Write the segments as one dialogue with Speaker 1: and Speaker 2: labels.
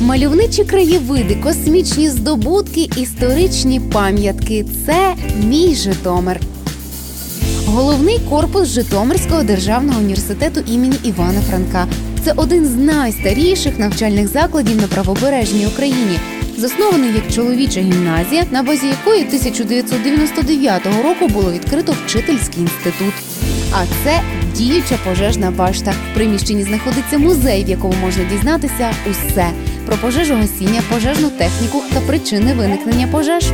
Speaker 1: Мальовничі краєвиди, космічні здобутки, історичні пам'ятки це мій Житомир. Головний корпус Житомирського державного університету імені Івана Франка. Це один з найстаріших навчальних закладів на правобережній Україні. Заснований як чоловіча гімназія, на базі якої 1999 року було відкрито вчительський інститут. А це діюча пожежна башта. В приміщенні знаходиться музей, в якому можна дізнатися усе про пожежогасіння, пожежну техніку та причини виникнення пожеж.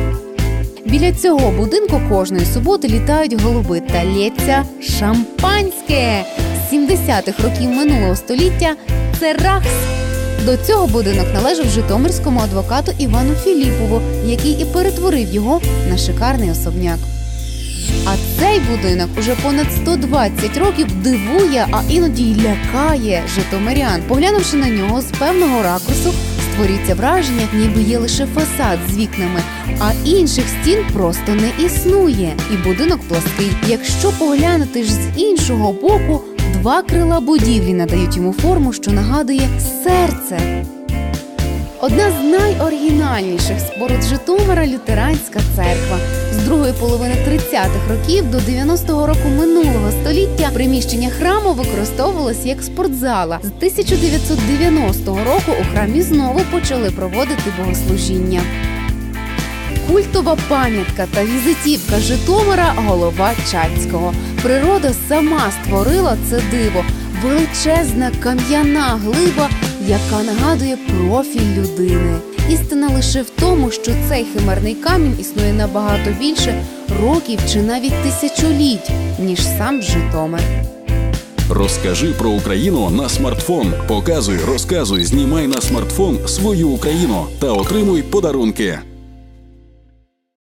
Speaker 1: Біля цього будинку кожної суботи літають голуби та лється шампанське. З 70-х років минулого століття це Рахс. До цього будинок належав житомирському адвокату Івану Філіпову, який і перетворив його на шикарний особняк. А цей будинок уже понад 120 років дивує, а іноді й лякає житомирян. Поглянувши на нього з певного ракурсу, створюється враження, ніби є лише фасад з вікнами, а інших стін просто не існує. І будинок плаский. Якщо поглянути ж з іншого боку, два крила будівлі надають йому форму, що нагадує серце. Одна з найоригінальніших споруд Житомира лютеранська церква. З другої половини 30-х років до 90-го року минулого століття приміщення храму використовувалось як спортзала. З 1990 року у храмі знову почали проводити богослужіння. Культова пам'ятка та візитівка Житомира голова Чацького. Природа сама створила це диво. Величезна кам'яна глиба, яка нагадує профіль людини. Істина лише в тому, що цей химерний камінь існує набагато більше років чи навіть тисячоліть, ніж сам Житомир.
Speaker 2: Розкажи про Україну на смартфон. Показуй, розказуй, знімай на смартфон свою Україну та отримуй подарунки.